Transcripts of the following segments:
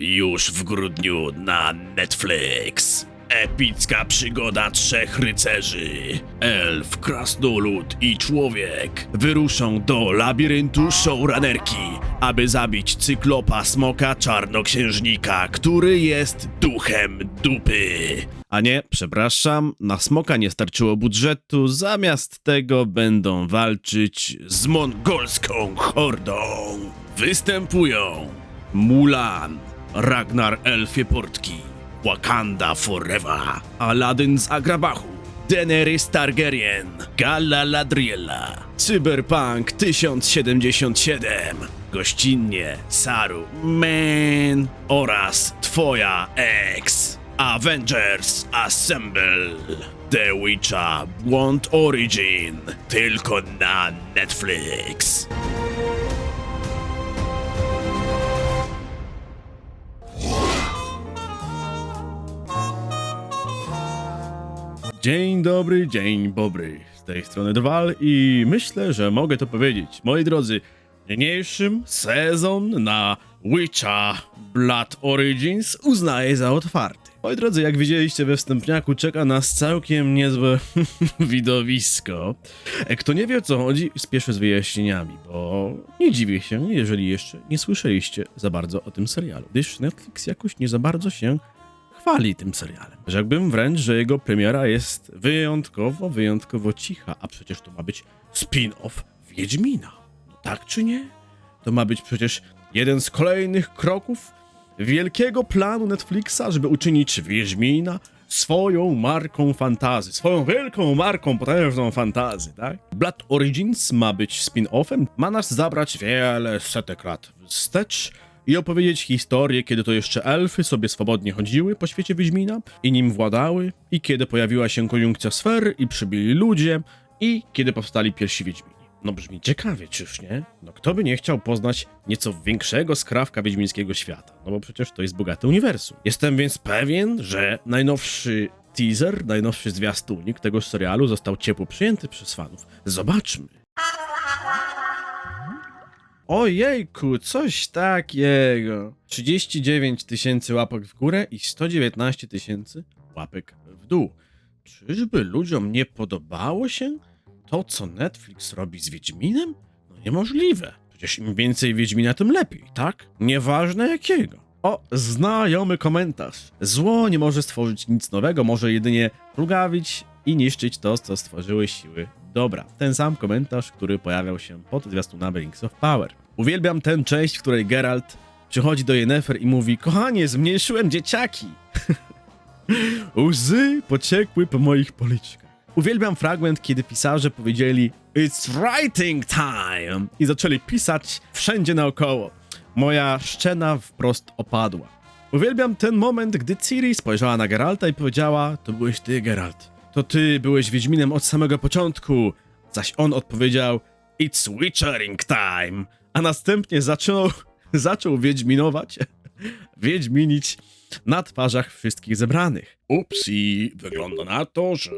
Już w grudniu na Netflix. Epicka przygoda trzech rycerzy. Elf, krasnolud i człowiek wyruszą do labiryntu showrunnerki, aby zabić cyklopa smoka czarnoksiężnika, który jest duchem dupy. A nie, przepraszam, na smoka nie starczyło budżetu, zamiast tego będą walczyć z mongolską hordą. Występują Mulan, Ragnar Elfie Portki, Wakanda Forever, Aladdin z Agrabachu, Daenerys Targaryen, Galadriela, Cyberpunk 1077, gościnnie Saru Man oraz Twoja ex. Avengers Assemble. The Witcher Blunt Origin. Tylko na Netflix. Dzień dobry, dzień dobry. Z tej strony Drwal i myślę, że mogę to powiedzieć. Moi drodzy, niniejszym sezon na Witcher Blood Origins uznaję za otwarty. Moi drodzy, jak widzieliście we wstępniaku, czeka nas całkiem niezłe widowisko. E, Kto nie wie o co chodzi, spieszę z wyjaśnieniami, bo nie dziwię się, jeżeli jeszcze nie słyszeliście za bardzo o tym serialu, gdyż Netflix jakoś nie za bardzo się chwali tym serialem. Rzekłbym wręcz, że jego premiera jest wyjątkowo, wyjątkowo cicha, a przecież to ma być spin-off Wiedźmina. No tak czy nie? To ma być przecież jeden z kolejnych kroków wielkiego planu Netflixa, żeby uczynić Wiedźmina swoją marką fantazy, swoją wielką marką, potężną fantazy, tak? Blood Origins ma być spin-offem, ma nas zabrać wiele setek lat wstecz i opowiedzieć historię, kiedy to jeszcze elfy sobie swobodnie chodziły po świecie Wiedźmina i nim władały, i kiedy pojawiła się konjunkcja sfer i przybyli ludzie, i kiedy powstali pierwsi Wiedźmini. No brzmi ciekawie, czyż nie? No kto by nie chciał poznać nieco większego skrawka wiedźmińskiego świata? No bo przecież to jest bogate uniwersum. Jestem więc pewien, że najnowszy teaser, najnowszy zwiastunik tego serialu został ciepło przyjęty przez fanów. Zobaczmy. Ojejku, coś takiego. 39 tysięcy łapek w górę i 119 tysięcy łapek w dół. Czyżby ludziom nie podobało się to, co Netflix robi z Wiedźminem? No niemożliwe. Przecież im więcej Wiedźmina, tym lepiej, tak? Nieważne jakiego. O, znajomy komentarz. Zło nie może stworzyć nic nowego, może jedynie plugawić i niszczyć to, co stworzyły siły dobra. Ten sam komentarz, który pojawiał się pod zwiastunami Rings of Power. Uwielbiam tę część, w której Geralt przychodzi do Yennefer i mówi Kochanie, zmniejszyłem dzieciaki! Łzy pociekły po moich policzkach. Uwielbiam fragment, kiedy pisarze powiedzieli It's writing time! i zaczęli pisać wszędzie naokoło. Moja szczena wprost opadła. Uwielbiam ten moment, gdy Ciri spojrzała na Geralta i powiedziała To byłeś ty, Geralt. To ty byłeś Wiedźminem od samego początku. Zaś on odpowiedział It's Witchering time! A następnie zaczął, wiedźminować, wiedźminić na twarzach wszystkich zebranych. Ups, i wygląda na to, że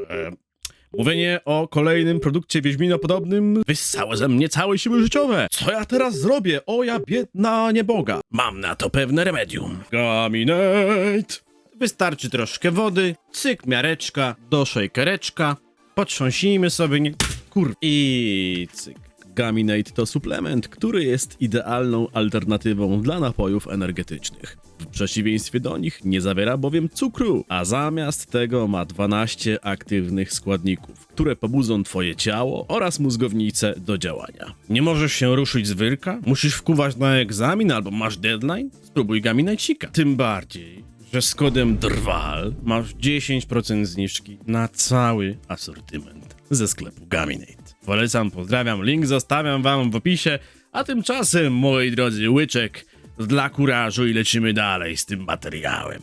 mówienie o kolejnym produkcie Wiedźminopodobnym wyssało ze mnie całe siły życiowe. Co ja teraz zrobię? O ja biedna nieboga. Mam na to pewne remedium. Gaminate. Wystarczy troszkę wody, cyk miareczka, do szejkereczka, potrząsnijmy sobie, nie... kur... i cyk. Gaminate to suplement, który jest idealną alternatywą dla napojów energetycznych. W przeciwieństwie do nich nie zawiera bowiem cukru, a zamiast tego ma 12 aktywnych składników, które pobudzą twoje ciało oraz mózgownicę do działania. Nie możesz się ruszyć z wyrka? Musisz wkuwać na egzamin albo masz deadline? Spróbuj Gaminajcika. Tym bardziej, że z kodem DRWAL masz 10% zniżki na cały asortyment ze sklepu Gaminate. Polecam, pozdrawiam, link zostawiam wam w opisie, a tymczasem, moi drodzy, łyczek dla kurażu i lecimy dalej z tym materiałem.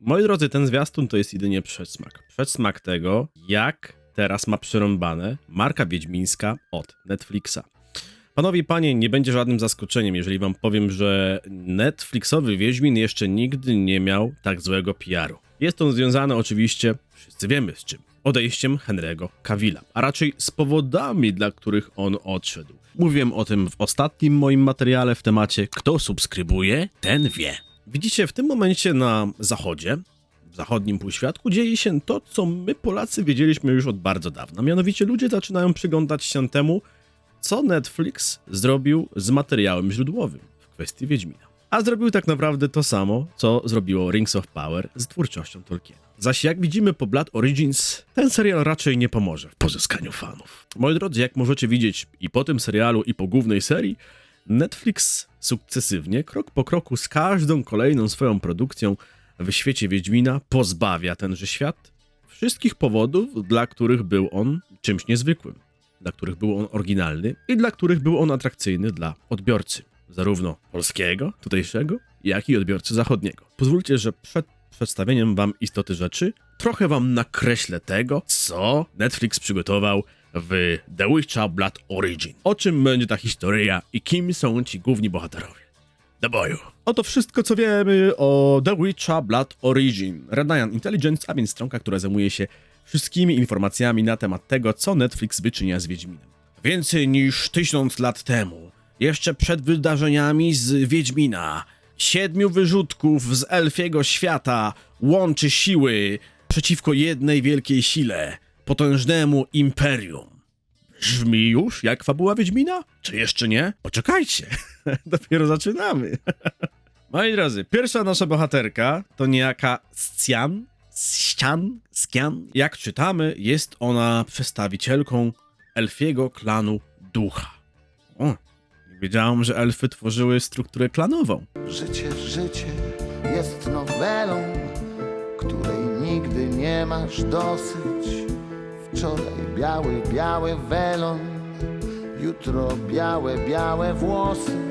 Moi drodzy, ten zwiastun to jest jedynie przedsmak. Przedsmak tego, jak teraz ma przerąbane marka wiedźmińska od Netflixa. Panowie panie, nie będzie żadnym zaskoczeniem, jeżeli wam powiem, że Netflixowy Wiedźmin jeszcze nigdy nie miał tak złego PR-u. Jest on związany oczywiście, wszyscy wiemy z czym, odejściem Henry'ego Cavilla, a raczej z powodami, dla których on odszedł. Mówiłem o tym w ostatnim moim materiale w temacie Kto subskrybuje, ten wie. Widzicie, w tym momencie na zachodzie, w zachodnim półświadku dzieje się to, co my Polacy wiedzieliśmy już od bardzo dawna. Mianowicie ludzie zaczynają przyglądać się temu, co Netflix zrobił z materiałem źródłowym w kwestii Wiedźmina. A zrobił tak naprawdę to samo, co zrobiło Rings of Power z twórczością Tolkiena. Zaś jak widzimy po Blood Origins, ten serial raczej nie pomoże w pozyskaniu fanów. Moi drodzy, jak możecie widzieć i po tym serialu, i po głównej serii, Netflix sukcesywnie, krok po kroku, z każdą kolejną swoją produkcją w świecie Wiedźmina pozbawia tenże świat wszystkich powodów, dla których był on czymś niezwykłym, dla których był on oryginalny i dla których był on atrakcyjny dla odbiorcy, zarówno polskiego, tutejszego, jak i odbiorcy zachodniego. Pozwólcie, że przed przedstawieniem wam istoty rzeczy trochę wam nakreślę tego, co Netflix przygotował w The Witcher Blood Origin. O czym będzie ta historia i kim są ci główni bohaterowie. Do boju. Oto wszystko, co wiemy o The Witcher Blood Origin. Redlion Intelligence, a więc stronka, która zajmuje się wszystkimi informacjami na temat tego, co Netflix wyczynia z Wiedźminem. Więcej niż tysiąc lat temu, jeszcze przed wydarzeniami z Wiedźmina, siedmiu wyrzutków z elfiego świata łączy siły przeciwko jednej wielkiej sile, potężnemu imperium. Brzmi już jak fabuła Wiedźmina? Czy jeszcze nie? Poczekajcie, dopiero zaczynamy. Moi drodzy, pierwsza nasza bohaterka to niejaka Scian, Ścian, Skian. Jak czytamy, jest ona przedstawicielką elfiego klanu Ducha. O, wiedziałam, że elfy tworzyły strukturę klanową. Życie, życie jest nowelą, której nigdy nie masz dosyć. Wczoraj biały, biały welon, jutro białe, białe włosy.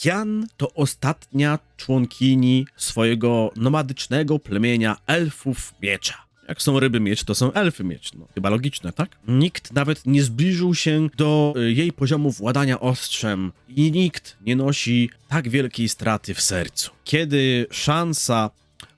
Skian to ostatnia członkini swojego nomadycznego plemienia elfów miecza. Jak są ryby miecz, to są elfy miecz. No, chyba logiczne, tak? Nikt nawet nie zbliżył się do y, jej poziomu władania ostrzem i nikt nie nosi tak wielkiej straty w sercu. Kiedy szansa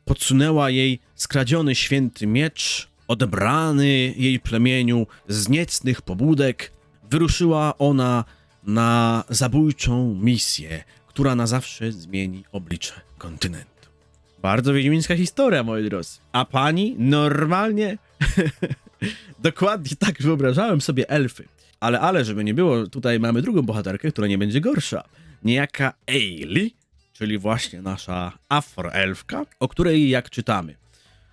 podsunęła jej skradziony święty miecz, odebrany jej plemieniu z niecnych pobudek, wyruszyła ona na zabójczą misję, która na zawsze zmieni oblicze kontynentu. Bardzo wiedźmińska historia, moi drodzy. A pani normalnie. Dokładnie tak wyobrażałem sobie elfy. Ale, ale, żeby nie było, tutaj mamy drugą bohaterkę, która nie będzie gorsza. Niejaka Ailey, czyli właśnie nasza afroelfka, o której jak czytamy.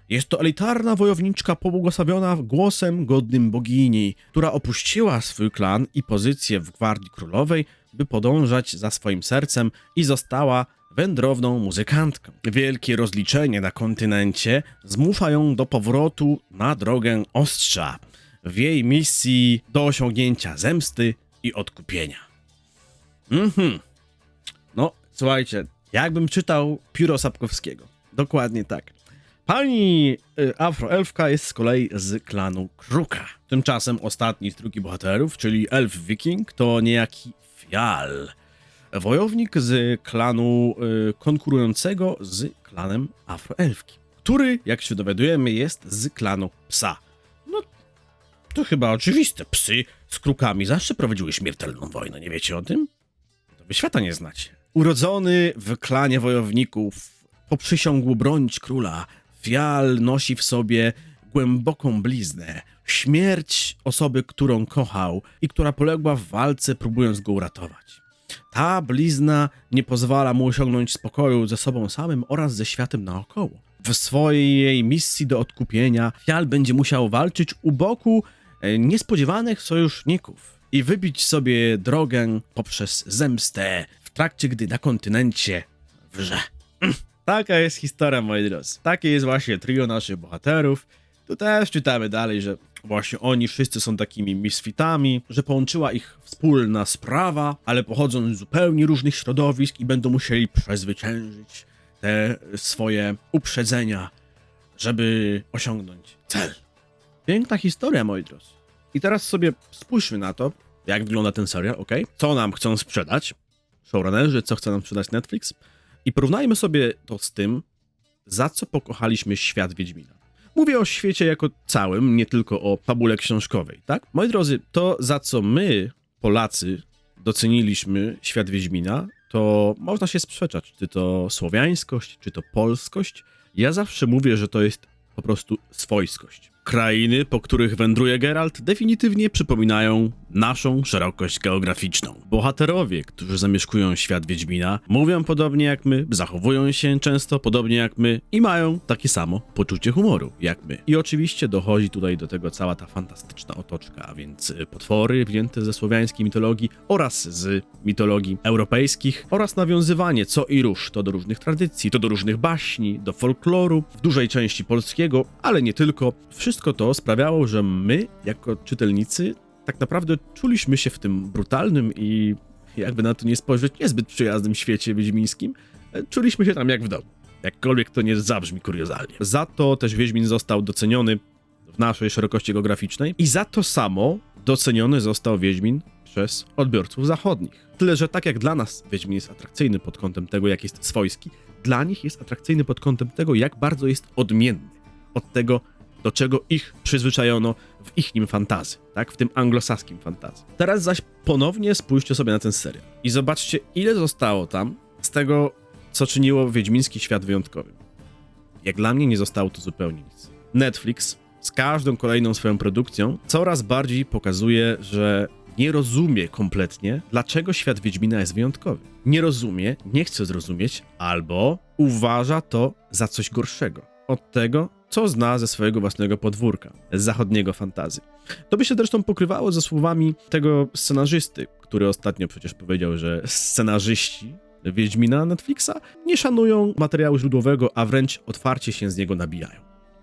Jest to elitarna wojowniczka pobłogosławiona głosem godnym bogini, która opuściła swój klan i pozycję w Gwardii Królowej, by podążać za swoim sercem i została wędrowną muzykantką. Wielkie rozliczenie na kontynencie zmusza ją do powrotu na drogę ostrza w jej misji do osiągnięcia zemsty i odkupienia. Mhm. No, słuchajcie, jakbym czytał pióro Sapkowskiego. Dokładnie tak. Pani y, afroelfka jest z kolei z klanu Kruka. Tymczasem ostatni z trójki bohaterów, czyli elf wiking, to niejaki Fial. Wojownik z klanu y, konkurującego z klanem afroelfki, który, jak się dowiadujemy, jest z klanu psa. No, to chyba oczywiste. Psy z krukami zawsze prowadziły śmiertelną wojnę, nie wiecie o tym? To wy świata nie znacie. Urodzony w klanie wojowników, poprzysiągł bronić króla, Fial nosi w sobie głęboką bliznę, śmierć osoby, którą kochał i która poległa w walce, próbując go uratować. Ta blizna nie pozwala mu osiągnąć spokoju ze sobą samym oraz ze światem naokoło. W swojej misji do odkupienia Fial będzie musiał walczyć u boku e, niespodziewanych sojuszników i wybić sobie drogę poprzez zemstę w trakcie, gdy na kontynencie wrze. Taka jest historia, moi drodzy. Takie jest właśnie trio naszych bohaterów. Tu też czytamy dalej, że właśnie oni wszyscy są takimi misfitami, że połączyła ich wspólna sprawa, ale pochodzą z zupełnie różnych środowisk i będą musieli przezwyciężyć te swoje uprzedzenia, żeby osiągnąć cel. Piękna historia, moi drodzy. I teraz sobie spójrzmy na to, jak wygląda ten serial, ok? Co nam chcą sprzedać showrunnerzy, co chce nam sprzedać Netflix i porównajmy sobie to z tym, za co pokochaliśmy świat Wiedźmina. Mówię o świecie jako całym, nie tylko o fabule książkowej, tak? Moi drodzy, to za co my, Polacy, doceniliśmy świat Wiedźmina, to można się sprzeczać, czy to słowiańskość, czy to polskość. Ja zawsze mówię, że to jest po prostu swojskość. Krainy, po których wędruje Geralt, definitywnie przypominają naszą szerokość geograficzną. Bohaterowie, którzy zamieszkują świat Wiedźmina, mówią podobnie jak my, zachowują się często podobnie jak my i mają takie samo poczucie humoru jak my. I oczywiście dochodzi tutaj do tego cała ta fantastyczna otoczka, a więc y, potwory wzięte ze słowiańskiej mitologii oraz z mitologii europejskich oraz nawiązywanie co i róż to do różnych tradycji, to do różnych baśni, do folkloru, w dużej części polskiego, ale nie tylko. Wszystko to sprawiało, że my, jako czytelnicy, tak naprawdę czuliśmy się w tym brutalnym i jakby na to nie spojrzeć, niezbyt przyjaznym świecie wiedźmińskim, czuliśmy się tam jak w domu. Jakkolwiek to nie zabrzmi kuriozalnie. Za to też Wiedźmin został doceniony w naszej szerokości geograficznej i za to samo doceniony został Wiedźmin przez odbiorców zachodnich. Tyle, że tak jak dla nas Wiedźmin jest atrakcyjny pod kątem tego, jak jest swojski, dla nich jest atrakcyjny pod kątem tego, jak bardzo jest odmienny od tego, do czego ich przyzwyczajono w ich nim fantazy, tak? W tym anglosaskim fantazy. Teraz zaś ponownie spójrzcie sobie na ten serial i zobaczcie, ile zostało tam z tego, co czyniło Wiedźmiński świat wyjątkowym. Jak dla mnie nie zostało to zupełnie nic. Netflix z każdą kolejną swoją produkcją coraz bardziej pokazuje, że nie rozumie kompletnie, dlaczego świat Wiedźmina jest wyjątkowy. Nie rozumie, nie chce zrozumieć, albo uważa to za coś gorszego od tego, co zna ze swojego własnego podwórka, z zachodniego fantazy. To by się zresztą pokrywało ze słowami tego scenarzysty, który ostatnio przecież powiedział, że scenarzyści Wiedźmina Netflixa nie szanują materiału źródłowego, a wręcz otwarcie się z niego nabijają.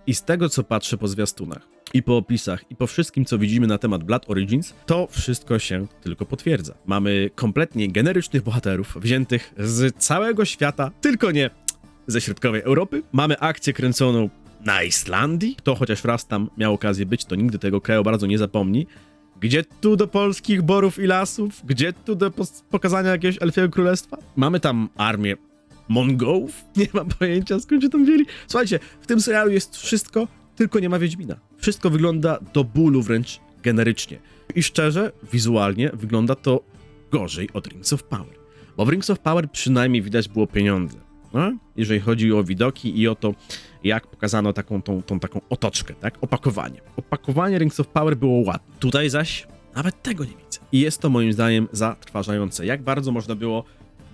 I z tego, co patrzę po zwiastunach, i po opisach, i po wszystkim, co widzimy na temat Blood Origins, to wszystko się tylko potwierdza. Mamy kompletnie generycznych bohaterów, wziętych z całego świata, tylko nie ze środkowej Europy. Mamy akcję kręconą na Islandii. Kto chociaż raz tam miał okazję być, to nigdy tego kraju bardzo nie zapomni. Gdzie tu do polskich borów i lasów? Gdzie tu do pokazania jakiegoś elfiego królestwa? Mamy tam armię Mongołów? Nie mam pojęcia, skąd się tam wzięli. Słuchajcie, w tym serialu jest wszystko, tylko nie ma Wiedźmina. Wszystko wygląda do bólu wręcz generycznie. I szczerze, wizualnie wygląda to gorzej od Rings of Power. Bo w Rings of Power przynajmniej widać było pieniądze. No? Jeżeli chodzi o widoki i o to, jak pokazano taką, tą, tą taką otoczkę, tak? Opakowanie. Opakowanie Rings of Power było ładne. Tutaj zaś nawet tego nie widzę. I jest to moim zdaniem zatrważające. Jak bardzo można było,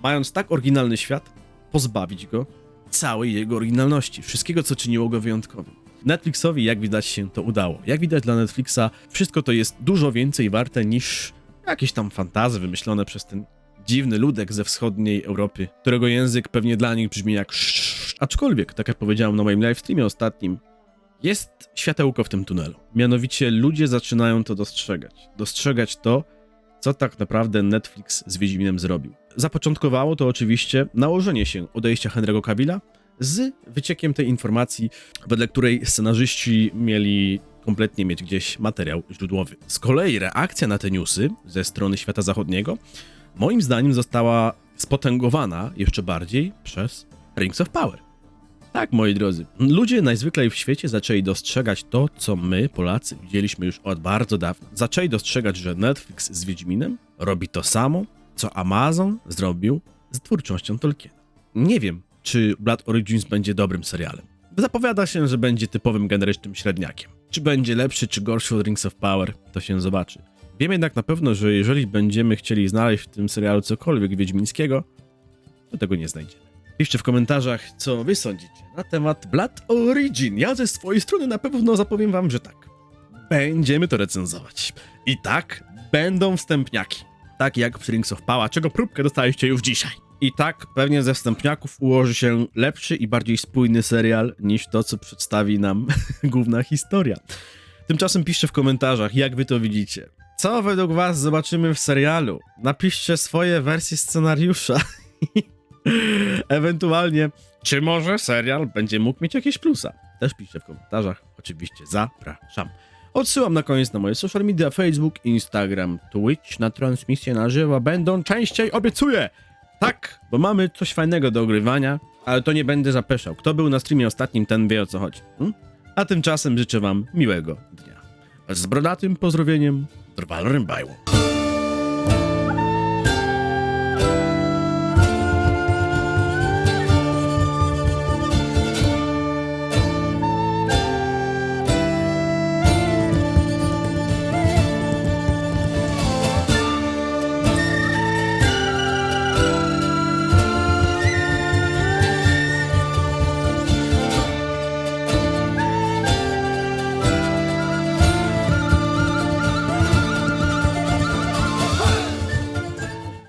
mając tak oryginalny świat, pozbawić go całej jego oryginalności, wszystkiego, co czyniło go wyjątkowym. Netflixowi, jak widać, się to udało. Jak widać dla Netflixa, wszystko to jest dużo więcej warte niż jakieś tam fantazy wymyślone przez ten dziwny ludek ze wschodniej Europy, którego język pewnie dla nich brzmi jak sz. Aczkolwiek, tak jak powiedziałem na moim livestreamie ostatnim, jest światełko w tym tunelu. Mianowicie ludzie zaczynają to dostrzegać. Dostrzegać to, co tak naprawdę Netflix z Wiedźminem zrobił. Zapoczątkowało to oczywiście nałożenie się odejścia Henry'ego Cavilla z wyciekiem tej informacji, wedle której scenarzyści mieli kompletnie mieć gdzieś materiał źródłowy. Z kolei reakcja na te newsy ze strony świata zachodniego moim zdaniem została spotęgowana jeszcze bardziej przez Rings of Power. Tak, moi drodzy, ludzie najzwyklej w świecie zaczęli dostrzegać to, co my, Polacy, widzieliśmy już od bardzo dawna. Zaczęli dostrzegać, że Netflix z Wiedźminem robi to samo, co Amazon zrobił z twórczością Tolkiena. Nie wiem, czy Blood Origins będzie dobrym serialem. Zapowiada się, że będzie typowym generycznym średniakiem. Czy będzie lepszy, czy gorszy od Rings of Power, to się zobaczy. Wiem jednak na pewno, że jeżeli będziemy chcieli znaleźć w tym serialu cokolwiek wiedźmińskiego, to tego nie znajdziemy. Piszcie w komentarzach, co wy sądzicie na temat Blood Origin. Ja ze swojej strony na pewno zapowiem wam, że tak. Będziemy to recenzować. I tak, będą wstępniaki. Tak jak przy Rings of Power, czego próbkę dostaliście już dzisiaj. I tak pewnie ze wstępniaków ułoży się lepszy i bardziej spójny serial niż to, co przedstawi nam główna historia. Tymczasem piszcie w komentarzach, jak wy to widzicie. Co według was zobaczymy w serialu? Napiszcie swoje wersje scenariusza. Ewentualnie, czy może serial będzie mógł mieć jakieś plusa? Też piszcie w komentarzach. Oczywiście zapraszam. Odsyłam na koniec na moje social media, Facebook, Instagram, Twitch, na transmisję na żywo. Będą częściej, obiecuję! Tak, bo mamy coś fajnego do ogrywania, ale to nie będę zapeszał. Kto był na streamie ostatnim, ten wie o co chodzi. Hmm? A tymczasem życzę wam miłego dnia. Z brodatym pozdrowieniem, Drwal Rębajło.